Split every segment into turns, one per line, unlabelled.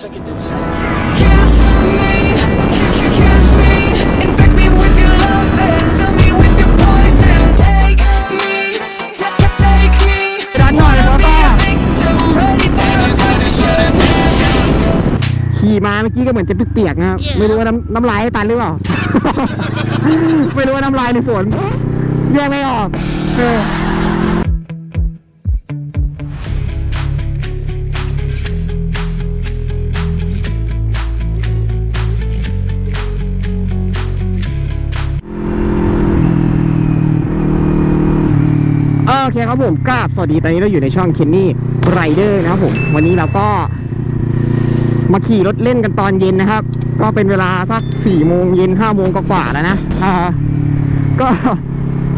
Take it to town.
Kiss me, kiss, kiss me, infect me with your love and fill me with your poison. Take me, ta- ta- take me.
ดันหน่อยครับป้า
Victim, ready for the punishment.
ขี่มาเมื่อกี้ก็เหมือนจะเปียกๆนะครับ ไม่รู้ว่าน้ำน้ำลายตันหรือเปล่า ไม่รู้ว่าน้ำลายหรือฝนแยกไม่ออกเออ อเคครับผมกราบสวัสดีตอนนี้เราอยู่ในช่องเคนนี่ไรเดอร์นะครับผมวันนี้เราก็ มาขี่รถเล่นกันตอนเย็นนะครับ ก็เป็นเวลาสักสี่โมงเย็นห้าโมงกว่าๆแล้วนะอ่าก็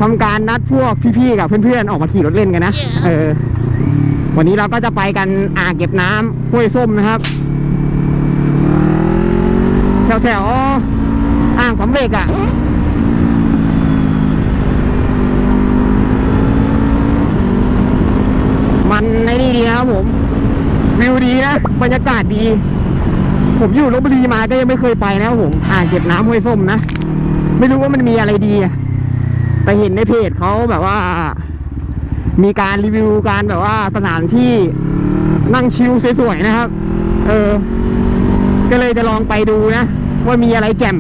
ทำการนัดพวกพี่ๆกับเพื่อนๆออกมาขี่รถเล่นกันนะ เออ วันนี้เราก็จะไปกันอ่างเก็บน้ำห้วยส้มนะครับแถวๆอ่างสำเร็จอะ่ะ มันในนี่ดีครับผม วิวดีนะบรรยากาศดี ผมอยู่ลบบุรีมาก็ยังไม่เคยไปนะครับผม อ่างเก็บน้ำห้วยส้มนะ ไม่รู้ว่ามันมีอะไรดีอะแต่เห็นในเพจเขาแบบว่า มีการรีวิวการแบบว่าสถานที่นั่งชิลสวยๆนะครับ เออ ก็เลยจะลองไปดูนะ ว่ามีอะไรแจ่ม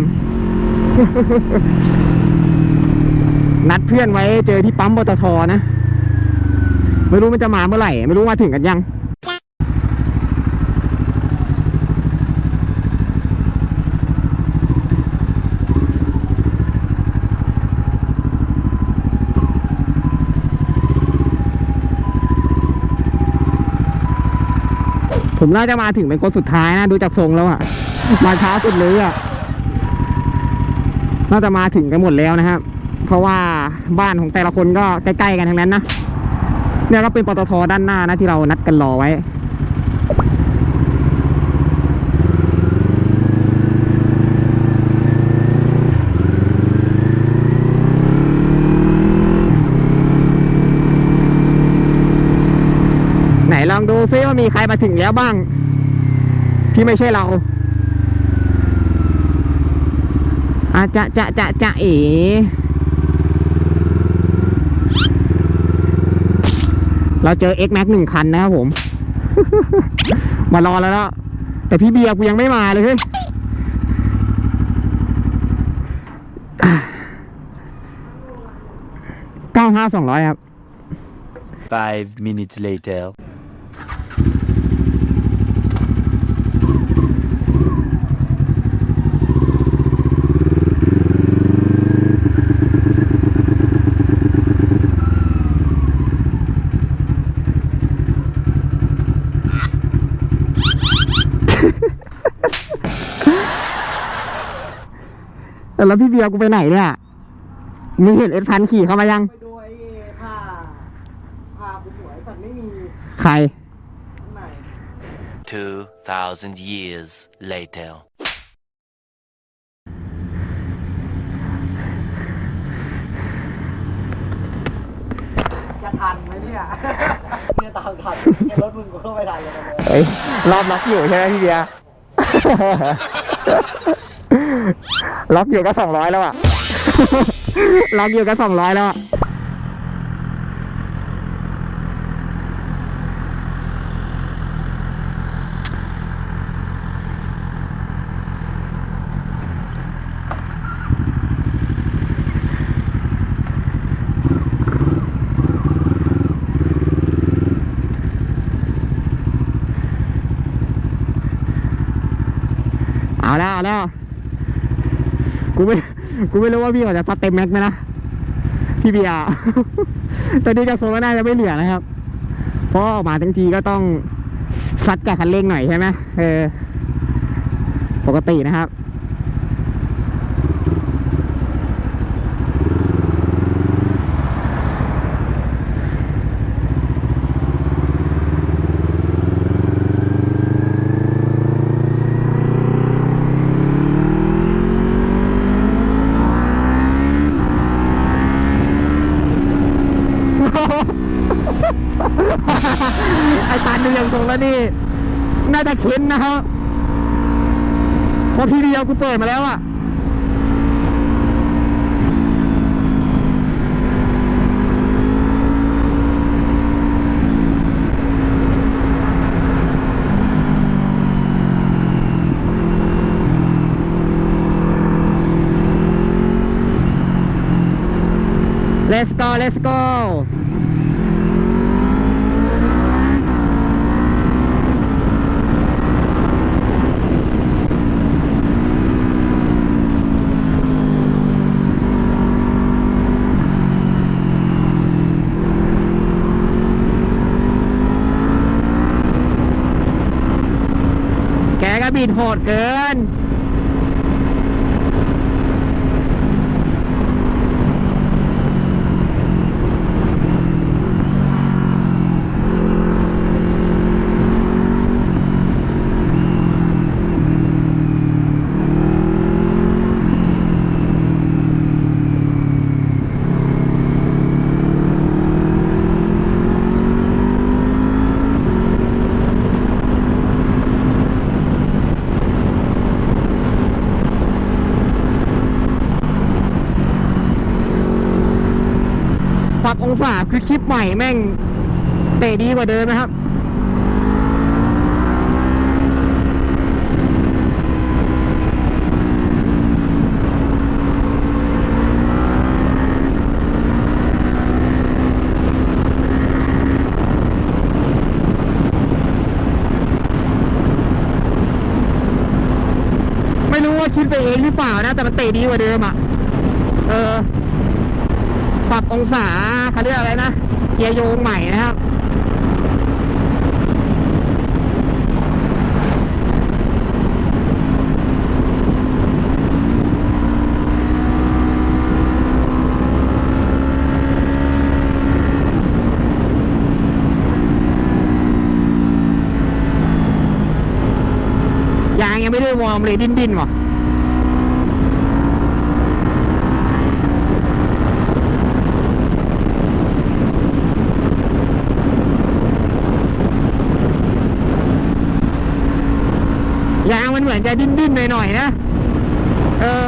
นัดเพื่อนไว้เจอที่ปั๊มปตทนะ ไม่รู้มันจะมาเมื่อไหร่ ไม่รู้มาถึงกันยังผมน่าจะมาถึงเป็นคนสุดท้ายนะ ดูจากทรงแล้วอะมาช้าสุดเลยอะน่าจะมาถึงกันหมดแล้วนะครับ เพราะว่าบ้านของแต่ละคนก็ใกล้ๆกันทั้งนั้นนะ เนี่ยก็เป็นปตทด้านหน้านะที่เรานัดกันรอไว้ ไหนลองดูซิว่ามีใครมาถึงแล้วบ้าง ที่ไม่ใช่เราอาจะจะจะจะเอ๋ เราเจอ X Max หนึ่งคันนะครับผม มารอแล้วแล้วแต่พี่เบียร์กูยังไม่มาเลยเฮ้ยเก้าห้าสองร้อยครับ
Five minutes later.
แล้วพี่เบียร์กูไปไหนเนี่ย มีเห็นเอ็ดพันขี่เข้ามายัง
ไปดูไอ้ผ้าผ้าผู้ป่วยสัตว์ไม่มี
ใคร
ข้างใน
Two thousand years later.
จะทันไหมเนี่ยเนี่ยตามทันเนี่ยรถมึงกูเข้าไปทันเลยนะเนี่ย
เฮ้ย รอบล็อกอยู่ใช่ไหมพี่เบียร์ ล็อกอยู่ก็สองร้อยแล้วอะ ล็อกอยู่ก็สองร้อยแล้วอะเอาแล้วเอาแล้ว กูไม่ กูไม่รู้ว่าพี่เขาจะซัดเต็มแม็กไหมนะ พี่เบียร์ ตอนนี้กระโซก็น่าจะไม่เหลือนะครับ เพราะออกมาทั้งทีก็ต้องซัดกับคันเร่งหน่อยใช่ไหมเออ ปกตินะครับ ไอ้ตันดูยังทรง แล้วนี่น่าจะเข็นนะครับ
เพราะทีเดียวกูเปิดมาแล้วอะเลสโก้ let's go แกก็ บินโหดเกิน ปรับคือคลิปใหม่แม่งเตะดีกว่าเดิมนะครับ ไม่รู้ว่าคิดไปเองหรือเปล่านะ แต่มันเตะดีกว่าเดิมอะ เออ ปรับองศาเขาเรียกอะไรนะ เกียร์โยงใหม่นะครับยางยังไม่ได้วอร์มเลยดิ้นดิ้นว่ะ หมือนจะดิ้นดิ้นๆหน่อยๆนะ เออ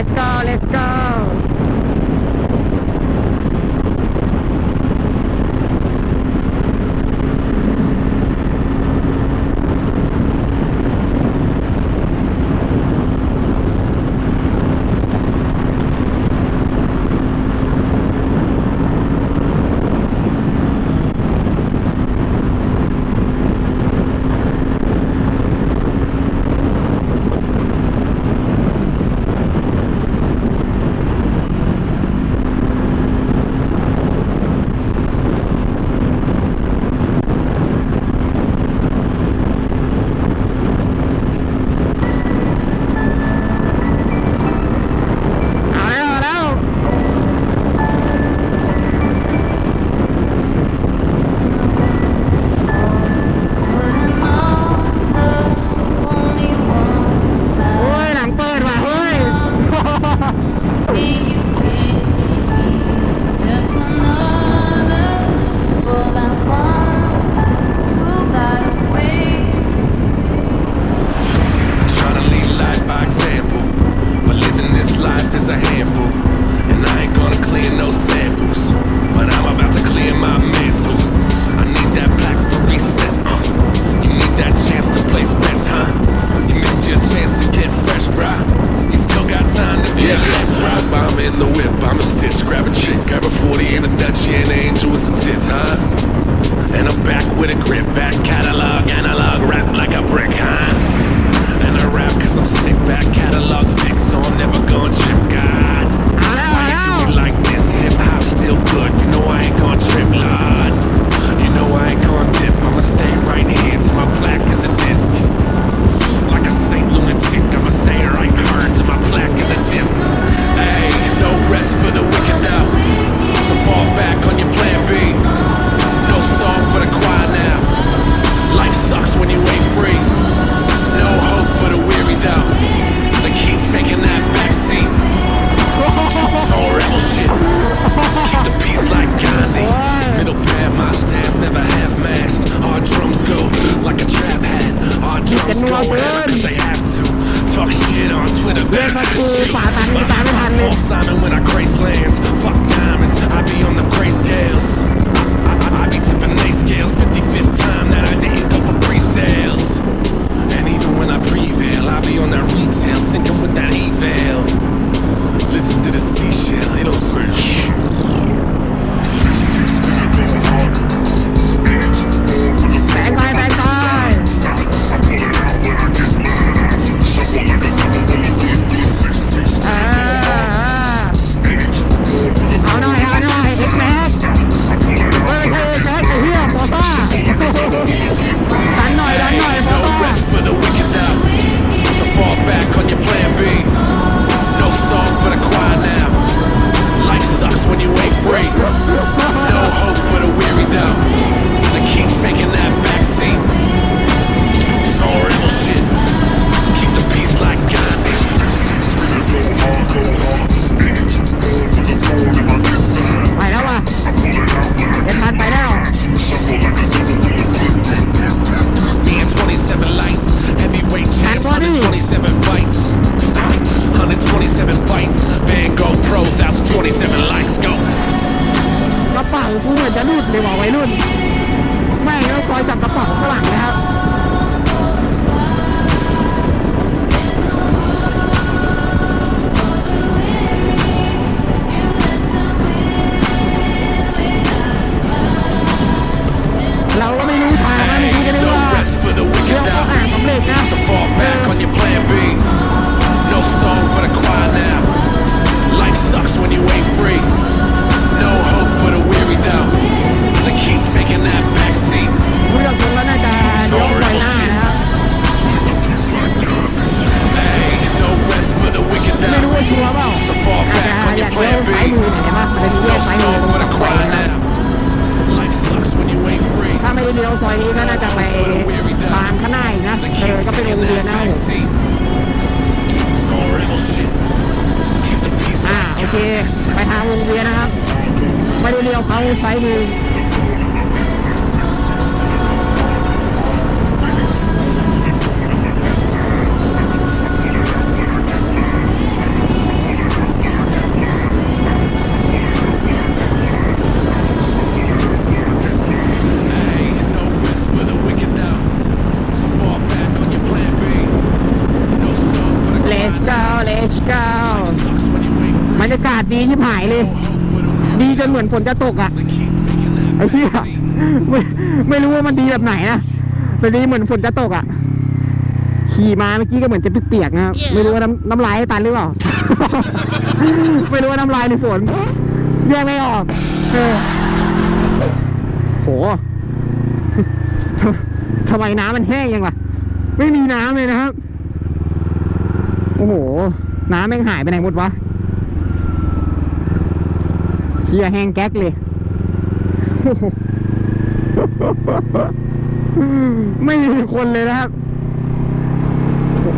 let's go let's go
กูเหมือนจะหลุดเลยว่ะวัยรุ่นไม่ก็คอยจับกระเป๋าฝรั่ง ม
seat. It's all rebel shit. Keep the peace
อ่าโอเค ไปทางวงเวียนนะครับไม่ได้เรียวเขาซ้ายมือ รรยากาศดีที่หายเลย ดีจนเหมือนฝนจะตกอะ
They keep taking that
ไอ้เหี้ยไม่ไม่รู้ว่ามันดีแบบไหนนะแต่ดีเหมือนฝนจะตกอะ ขี่มาเมื่อกี้ก็เหมือนจะเปียกๆนะครับไม่รู้ว่าน้ำน้ำลายให้ตันหรือเปล่า ไม่รู้ว่าน้ำลายหรือฝนแยกไม่ออกเออโหทำไมน้ำมันแห้งยังวะไม่มีน้ำเลยนะครับ โอ้โห น้ำแม่งหายไปไหนหมดวะ เฮียแห้งแก๊กเลย ไม่มีคนเลยนะครับ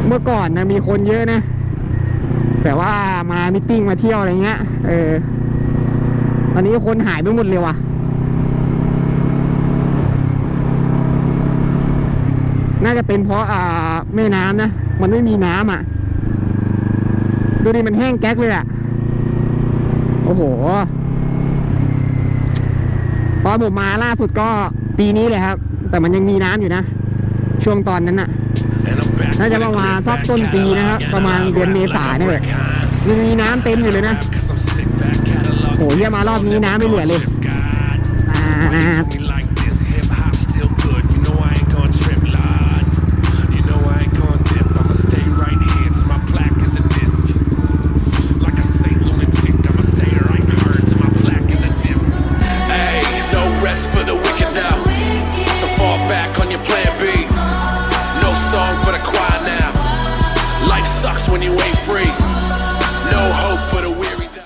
เมื่อก่อนนะมีคนเยอะนะ แต่ว่ามามิทติ้งมาเที่ยวอะไรเงี้ย เออตอนนี้คนหายไปหมดเลยว่ะน่าจะเป็นเพราะอ่าแม่น้ำนะ มันไม่มีน้ำอะ ดูดิมันแห้งแก๊กเลยอะ โอ้โห อนผมมาล่าสุดก็ปีนี้เลยครับ แต่มันยังมีน้ำอยู่นะ ช่วงตอนนั้นน่ะน่าจะประมาณสักต้นปีนะครับ ประมาณเดือนเมษาเนี่ยแหละยังมีน้ำเต็มอยู่เลยนะโหเยี่ยมารอบนี้น้ำไม่เหลือเลยอ่า